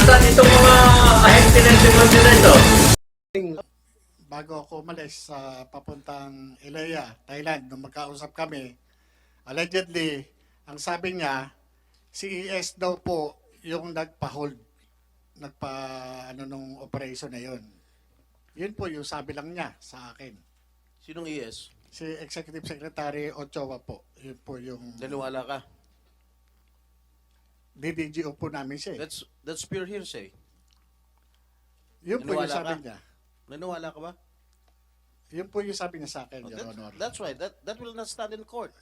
Nasaan itong mga ahente ng seguridad na ito? bago ako umalis sa papuntang Ilaya, Thailand, nung magkausap kami, allegedly, ang sabi niya, si ES daw po yung nagpa-hold, nagpa, ano, nung operation na yun. Yun po yung sabi lang niya sa akin. Sinong ES? Si Executive Secretary Ochoa po, yun po yung Naniwala ka? DDGO po namin siya. eh. That's that's pure hearsay. Yun po yung Naniwala sabi ka? niya. Naniwala ka ba? Yun po yung sabi niya sa akin, Oh, Your that's, Honor. that's right. That that will not stand in court.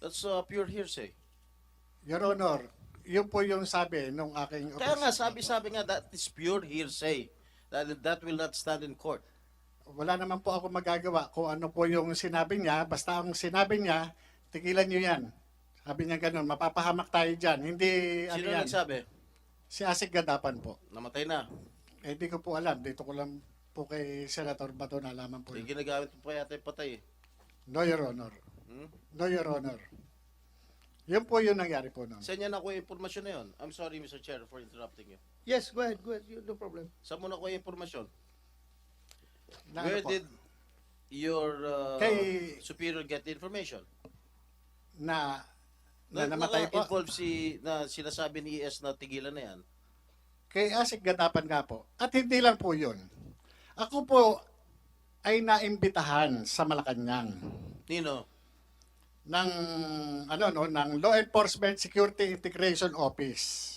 That's uh, pure hearsay. Your Honor, yun po yung sabi nung aking Kaya nga, sabi-sabi nga, that is pure hearsay. That, that will not stand in court. wala naman po ako magagawa kung ano po yung sinabi niya. Basta ang sinabi niya, tigilan niyo yan. Sabi niya ganun, mapapahamak tayo dyan. Hindi, ano Sino yan, nagsabi? si Asik Gadapan po. Namatay na. Eh, di ko po alam. Dito ko lang po kay Senator Bato nalaman po. Yung yun. ginagamit mo pa yata yung patay eh. No, Your Honor. Hmm? No, Your Honor. Yun po yung nangyari po noon. Saan niya nakuha yung impormasyon na yun? I'm sorry, Mr. Chair, for interrupting you. Yes, go ahead, go ahead. You- No problem. Saan mo nakuha yung impormasyon? Na, Where ano po, did your uh, Kay- superior get the information? na, na namatay po. involve si, na sinasabi ni ES na tigilan na yan. Kay Asik Gadapan nga po. At hindi lang po yun. Ako po ay naimbitahan sa Malacanang. Nino, ng ano no ng Law Enforcement Security Integration Office.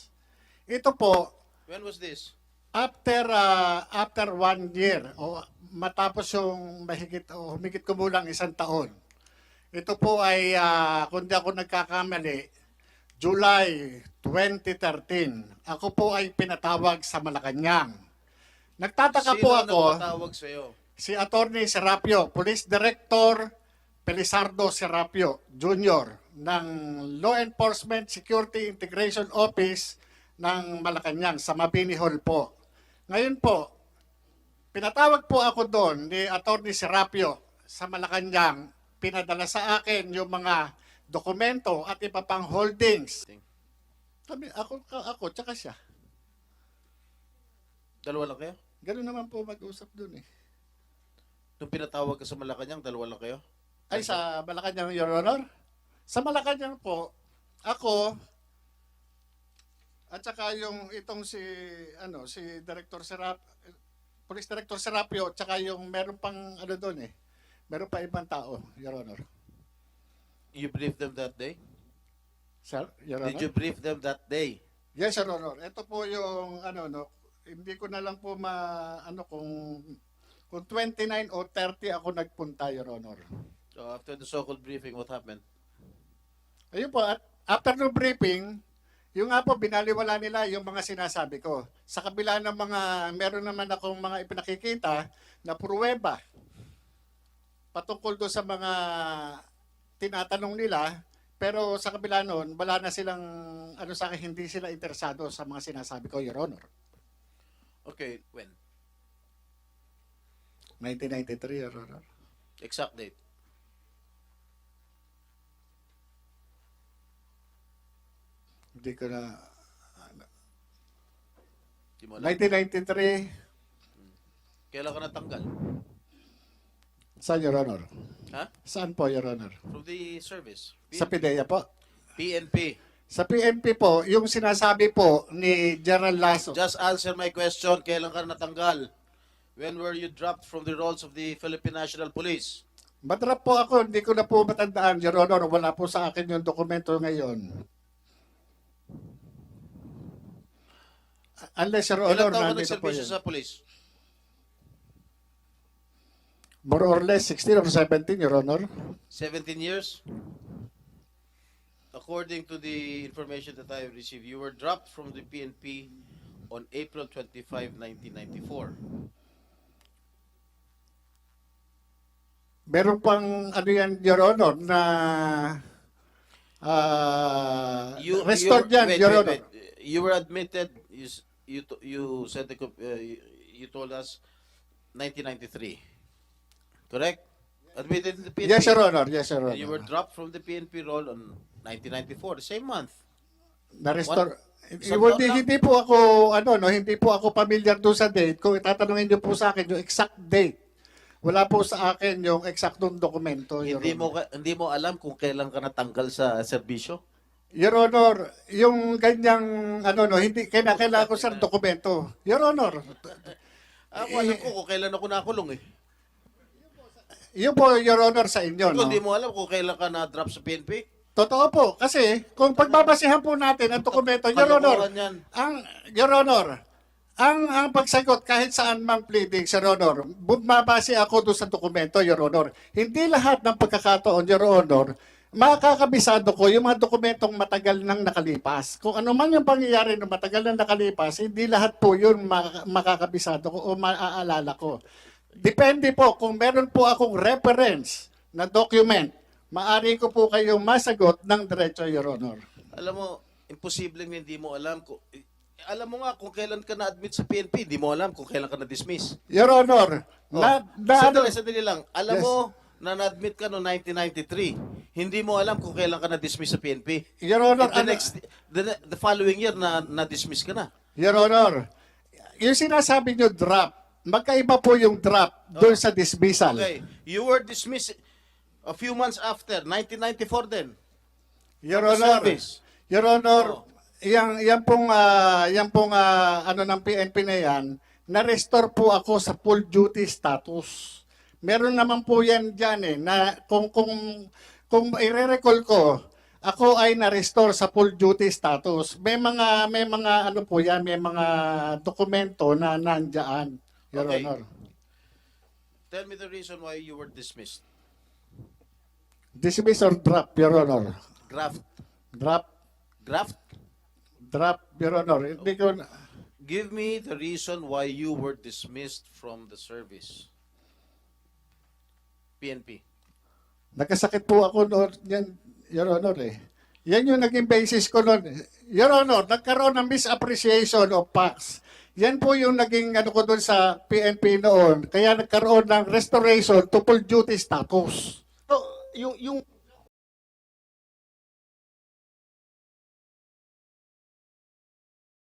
Ito po when was this? after ah, after one year o matapos yung mahigit o humigit kumulang isang taon. Ito po ay ah, kung di ako nagkakamali July 2013. Ako po ay pinatawag sa Malacanang. Nagtataka Sino po ako nagpatawag sa'yo? si Attorney Serapio, Police Director Pelisardo Serapio Jr. ng Law Enforcement Security Integration Office ng Malacanang sa Mabini Hall po. Ngayon po, pinatawag po ako doon ni Attorney Serapio sa Malacanang. Pinadala sa akin yung mga dokumento at iba pang holdings. Sabi, ako, ako, tsaka siya. Dalawa lang kayo? Ganun naman po mag-usap doon eh. Nung pinatawag ka sa Malacanang, dalawa lang kayo? Ay, sa Malacanang, Your Honor? Sa Malacanang po, ako, at saka yung itong si, ano, si Director Serap, Police Director Serapio, at saka yung meron pang, ano doon eh, meron pa ibang tao, Your Honor. You briefed them that day? Sir, Your Honor? Did you brief them that day? Yes, Your Honor. Ito po yung, ano, no, hindi ko na lang po ma, ano, kung, kung 29 o 30 ako nagpunta, Your Honor. So after the so-called briefing, what happened? Ayun po, at after no briefing, yung nga po, binaliwala nila yung mga sinasabi ko. Sa kabila ng mga, meron naman akong mga ipinakikita na pruweba patungkol doon sa mga tinatanong nila, pero sa kabila noon, wala na silang, ano sa akin, hindi sila interesado sa mga sinasabi ko, Your Honor. Okay, when? 1993, Your Honor. Exact date? Hindi ko na, alam. 1993, Kailan ka natanggal? Saan, Your Honor? Ha? Saan po, Your Honor? From the service? Sa PIDEA po. PNP. Sa PNP po, yung sinasabi po ni General Lasso, Just answer my question. Kailan ka natanggal? When were you dropped from the roles of the Philippine National Police? matrap po ako, hindi ko na po matandaan, Your Honor, wala po sa akin yung dokumento ngayon. Unless, Your Honor, Ilan taon ka nandito po nagservisyo yun. sa police? More or less 16 or 17, Your Honor. 17 years? According to the information that I have received, you were dropped from the PNP on April 25, 1994. Meron pang, ano yan, Your Honor, na uh, restored yan, wait, Your wait, Honor. wait. You were admitted, you, you, you said, the, uh, you, you told us 1993. Correct? Admitted in the PNP. Yes, Your Honor. Yes, Your Honor. And you were dropped from the PNP role on 1994, the same month. Na-restore. Lang. hindi po ako ano no, hindi po ako familiar doon sa date. Kung tatanungin niyo po sa akin yung exact date. Wala po sa akin yung eksaktong dokumento. Your Hindi Honor. mo ka- hindi mo alam kung kailan ka natanggal sa serbisyo? Your Honor, yung ganyang ano no, hindi kailangan ko sa dokumento. Your Honor, Ako alam ko kung kailan ako nakulong eh. Yun po Your Honor sa inyo, Kung no? hindi mo alam kung kailan ka na-drop sa PNP. Totoo po, kasi kung pagbabasihan po natin ang dokumento, Your Honor, yan. ang Your Honor, ang ang pagsagot kahit saan mang pleading, Your Honor, bumabase ako doon sa dokumento, Your Honor. Hindi lahat ng pagkakataon, Your Honor, makakabisado ko yung mga dokumentong matagal nang nakalipas. Kung ano man yung pangyayari na matagal nang nakalipas, hindi lahat po yun mak- makakabisado ko o maaalala ko. Depende po kung meron po akong reference na document, maari ko po kayong masagot ng diretso, Your Honor. Alam mo, imposibleng hindi mo alam kung eh, alam mo nga kung kailan ka na-admit sa PNP, hindi mo alam kung kailan ka na-dismiss. Your Honor, Oh, na, na, sandali, sandali lang. Alam Yes. mo na na-admit ka noong 1993. Hindi mo alam kung kailan ka na-dismiss sa PNP. Your Honor, And the ano- next the, the following year na na-dismiss ka na. Your Honor, yung sinasabi nyo drop, magkaiba po yung drop doon sa dismissal. Oh. Okay, you were dismissed a few months after 1994 then. Your Honor, service. Your Honor, Oh. yang yan pong ah, yan pong ah, ano ng PNP na yan, na-restore po ako sa full duty status. Meron naman po yan diyan eh na kung kung kung i-recall ko, ako ay na-restore sa full duty status. May mga may mga ano po yan, may mga dokumento na nandiyan, Your Okay. Honor. Tell me the reason why you were dismissed. Dismiss or drop, Your Honor. Graft. Drop, Graft? drop, Your Honor. Hindi ko na- Give me the reason why you were dismissed from the service. PNP. Nagkasakit po ako noon, yan, Your Honor eh. Yan yung naging basis ko noon. Your Honor, nagkaroon ng misappreciation of facts. Yan po yung naging ano ko doon sa PNP noon. Kaya nagkaroon ng restoration to full duty status. So, yung, yung